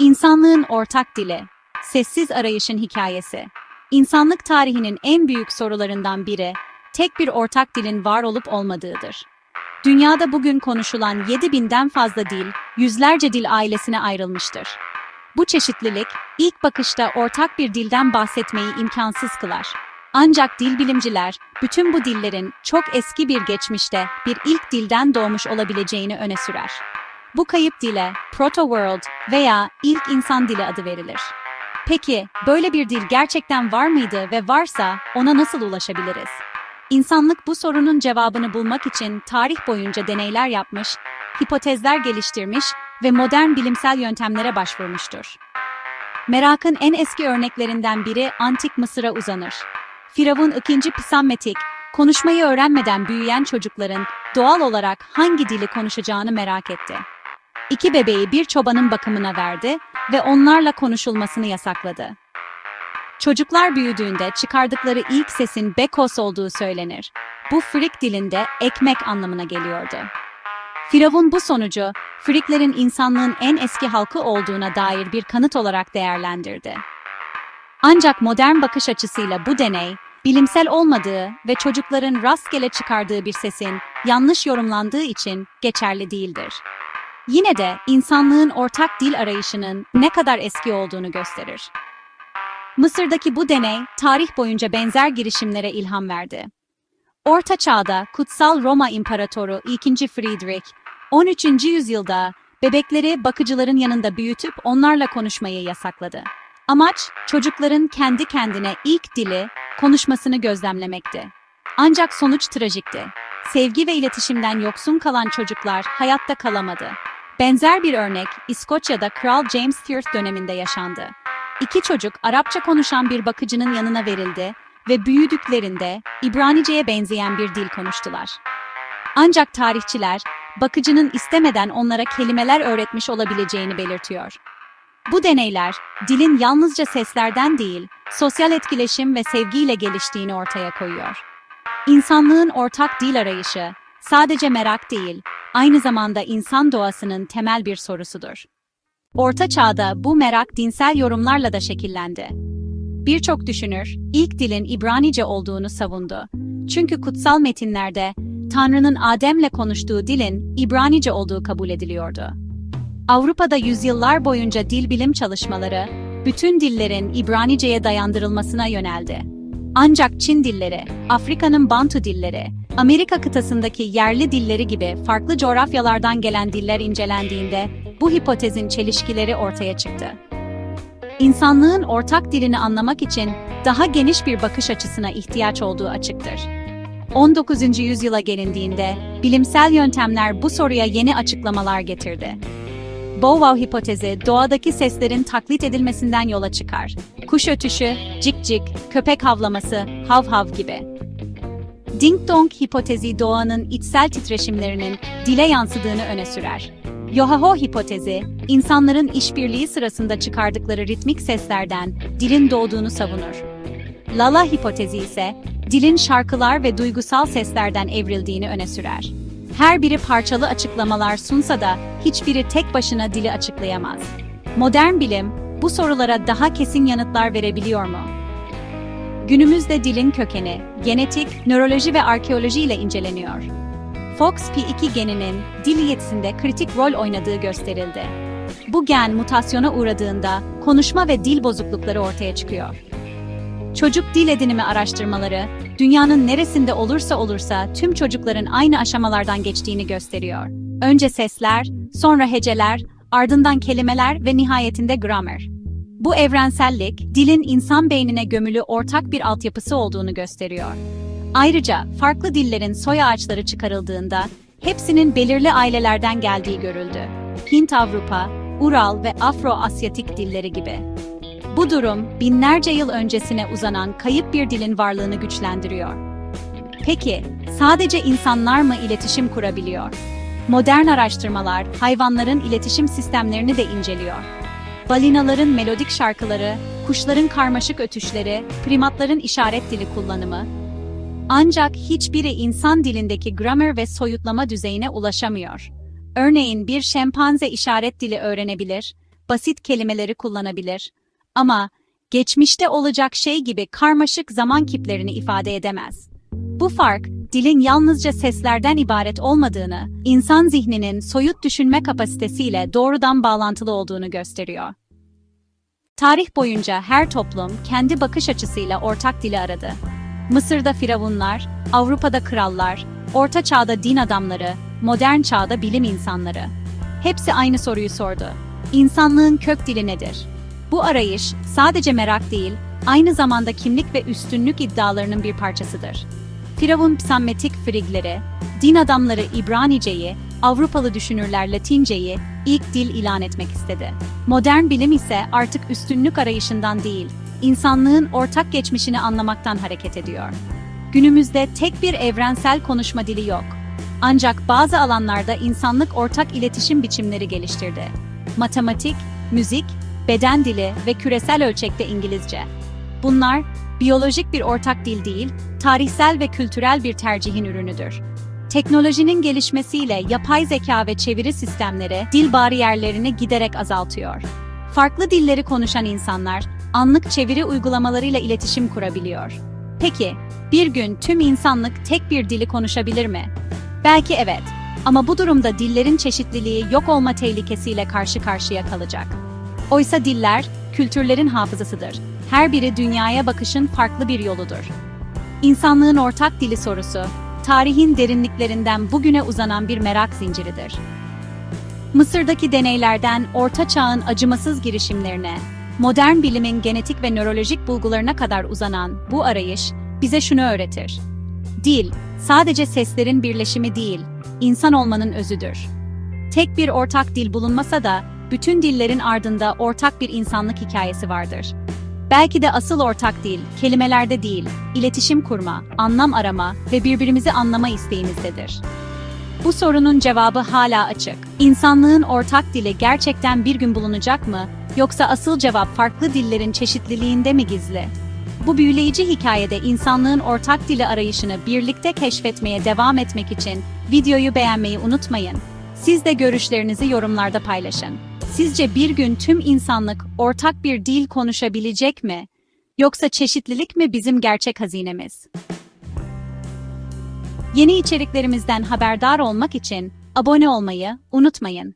İnsanlığın ortak dili, sessiz arayışın hikayesi. İnsanlık tarihinin en büyük sorularından biri, tek bir ortak dilin var olup olmadığıdır. Dünyada bugün konuşulan 7000'den fazla dil, yüzlerce dil ailesine ayrılmıştır. Bu çeşitlilik, ilk bakışta ortak bir dilden bahsetmeyi imkansız kılar. Ancak dil bilimciler, bütün bu dillerin çok eski bir geçmişte bir ilk dilden doğmuş olabileceğini öne sürer. Bu kayıp dile Proto-World veya ilk insan dili adı verilir. Peki, böyle bir dil gerçekten var mıydı ve varsa ona nasıl ulaşabiliriz? İnsanlık bu sorunun cevabını bulmak için tarih boyunca deneyler yapmış, hipotezler geliştirmiş ve modern bilimsel yöntemlere başvurmuştur. Merakın en eski örneklerinden biri Antik Mısır'a uzanır. Firavun II. Psammetik, konuşmayı öğrenmeden büyüyen çocukların doğal olarak hangi dili konuşacağını merak etti. İki bebeği bir çobanın bakımına verdi ve onlarla konuşulmasını yasakladı. Çocuklar büyüdüğünde çıkardıkları ilk sesin bekos olduğu söylenir. Bu Frik dilinde ekmek anlamına geliyordu. Firavun bu sonucu Friklerin insanlığın en eski halkı olduğuna dair bir kanıt olarak değerlendirdi. Ancak modern bakış açısıyla bu deney, bilimsel olmadığı ve çocukların rastgele çıkardığı bir sesin yanlış yorumlandığı için geçerli değildir. Yine de insanlığın ortak dil arayışının ne kadar eski olduğunu gösterir. Mısır'daki bu deney, tarih boyunca benzer girişimlere ilham verdi. Orta Çağ'da Kutsal Roma İmparatoru II. Friedrich, 13. yüzyılda bebekleri bakıcıların yanında büyütüp onlarla konuşmayı yasakladı. Amaç, çocukların kendi kendine ilk dili, konuşmasını gözlemlemekti. Ancak sonuç trajikti. Sevgi ve iletişimden yoksun kalan çocuklar hayatta kalamadı. Benzer bir örnek İskoçya'da Kral James III döneminde yaşandı. İki çocuk Arapça konuşan bir bakıcının yanına verildi ve büyüdüklerinde İbranice'ye benzeyen bir dil konuştular. Ancak tarihçiler bakıcının istemeden onlara kelimeler öğretmiş olabileceğini belirtiyor. Bu deneyler dilin yalnızca seslerden değil, sosyal etkileşim ve sevgiyle geliştiğini ortaya koyuyor. İnsanlığın ortak dil arayışı sadece merak değil, aynı zamanda insan doğasının temel bir sorusudur. Orta Çağ'da bu merak dinsel yorumlarla da şekillendi. Birçok düşünür, ilk dilin İbranice olduğunu savundu. Çünkü kutsal metinlerde Tanrı'nın Adem'le konuştuğu dilin İbranice olduğu kabul ediliyordu. Avrupa'da yüzyıllar boyunca dil bilim çalışmaları, bütün dillerin İbranice'ye dayandırılmasına yöneldi. Ancak Çin dilleri, Afrika'nın Bantu dilleri, Amerika kıtasındaki yerli dilleri gibi farklı coğrafyalardan gelen diller incelendiğinde bu hipotezin çelişkileri ortaya çıktı. İnsanlığın ortak dilini anlamak için daha geniş bir bakış açısına ihtiyaç olduğu açıktır. 19. yüzyıla gelindiğinde bilimsel yöntemler bu soruya yeni açıklamalar getirdi. Bow-wow hipotezi doğadaki seslerin taklit edilmesinden yola çıkar. Kuş ötüşü, cik cik, köpek havlaması, hav hav gibi. Ding dong hipotezi doğanın içsel titreşimlerinin dile yansıdığını öne sürer. Yohaho hipotezi, insanların işbirliği sırasında çıkardıkları ritmik seslerden dilin doğduğunu savunur. Lala hipotezi ise dilin şarkılar ve duygusal seslerden evrildiğini öne sürer. Her biri parçalı açıklamalar sunsa da hiçbiri tek başına dili açıklayamaz. Modern bilim bu sorulara daha kesin yanıtlar verebiliyor mu? Günümüzde dilin kökeni, genetik, nöroloji ve arkeoloji ile inceleniyor. FOXP2 geninin dil yetisinde kritik rol oynadığı gösterildi. Bu gen mutasyona uğradığında konuşma ve dil bozuklukları ortaya çıkıyor. Çocuk dil edinimi araştırmaları, dünyanın neresinde olursa olursa tüm çocukların aynı aşamalardan geçtiğini gösteriyor. Önce sesler, sonra heceler, ardından kelimeler ve nihayetinde gramer. Bu evrensellik, dilin insan beynine gömülü ortak bir altyapısı olduğunu gösteriyor. Ayrıca farklı dillerin soy ağaçları çıkarıldığında hepsinin belirli ailelerden geldiği görüldü. Hint-Avrupa, Ural ve Afro-Asyatik dilleri gibi. Bu durum binlerce yıl öncesine uzanan kayıp bir dilin varlığını güçlendiriyor. Peki, sadece insanlar mı iletişim kurabiliyor? Modern araştırmalar hayvanların iletişim sistemlerini de inceliyor. Balinaların melodik şarkıları, kuşların karmaşık ötüşleri, primatların işaret dili kullanımı, ancak hiçbiri insan dilindeki gramer ve soyutlama düzeyine ulaşamıyor. Örneğin bir şempanze işaret dili öğrenebilir, basit kelimeleri kullanabilir. Ama geçmişte olacak şey gibi karmaşık zaman kiplerini ifade edemez. Bu fark, dilin yalnızca seslerden ibaret olmadığını, insan zihninin soyut düşünme kapasitesiyle doğrudan bağlantılı olduğunu gösteriyor. Tarih boyunca her toplum kendi bakış açısıyla ortak dili aradı. Mısır'da firavunlar, Avrupa'da krallar, Orta Çağ'da din adamları, modern çağda bilim insanları. Hepsi aynı soruyu sordu. İnsanlığın kök dili nedir? Bu arayış sadece merak değil, aynı zamanda kimlik ve üstünlük iddialarının bir parçasıdır. Firavun psammetik frigleri, din adamları İbranice'yi, Avrupalı düşünürler Latince'yi ilk dil ilan etmek istedi. Modern bilim ise artık üstünlük arayışından değil, insanlığın ortak geçmişini anlamaktan hareket ediyor. Günümüzde tek bir evrensel konuşma dili yok. Ancak bazı alanlarda insanlık ortak iletişim biçimleri geliştirdi. Matematik, müzik, beden dili ve küresel ölçekte İngilizce. Bunlar biyolojik bir ortak dil değil, tarihsel ve kültürel bir tercihin ürünüdür. Teknolojinin gelişmesiyle yapay zeka ve çeviri sistemleri dil bariyerlerini giderek azaltıyor. Farklı dilleri konuşan insanlar anlık çeviri uygulamalarıyla iletişim kurabiliyor. Peki, bir gün tüm insanlık tek bir dili konuşabilir mi? Belki evet. Ama bu durumda dillerin çeşitliliği yok olma tehlikesiyle karşı karşıya kalacak. Oysa diller, kültürlerin hafızasıdır. Her biri dünyaya bakışın farklı bir yoludur. İnsanlığın ortak dili sorusu, tarihin derinliklerinden bugüne uzanan bir merak zinciridir. Mısır'daki deneylerden Orta Çağ'ın acımasız girişimlerine, modern bilimin genetik ve nörolojik bulgularına kadar uzanan bu arayış bize şunu öğretir. Dil, sadece seslerin birleşimi değil, insan olmanın özüdür. Tek bir ortak dil bulunmasa da, bütün dillerin ardında ortak bir insanlık hikayesi vardır. Belki de asıl ortak dil, kelimelerde değil, iletişim kurma, anlam arama ve birbirimizi anlama isteğimizdedir. Bu sorunun cevabı hala açık. İnsanlığın ortak dili gerçekten bir gün bulunacak mı, yoksa asıl cevap farklı dillerin çeşitliliğinde mi gizli? Bu büyüleyici hikayede insanlığın ortak dili arayışını birlikte keşfetmeye devam etmek için videoyu beğenmeyi unutmayın. Siz de görüşlerinizi yorumlarda paylaşın. Sizce bir gün tüm insanlık ortak bir dil konuşabilecek mi? Yoksa çeşitlilik mi bizim gerçek hazinemiz? Yeni içeriklerimizden haberdar olmak için abone olmayı unutmayın.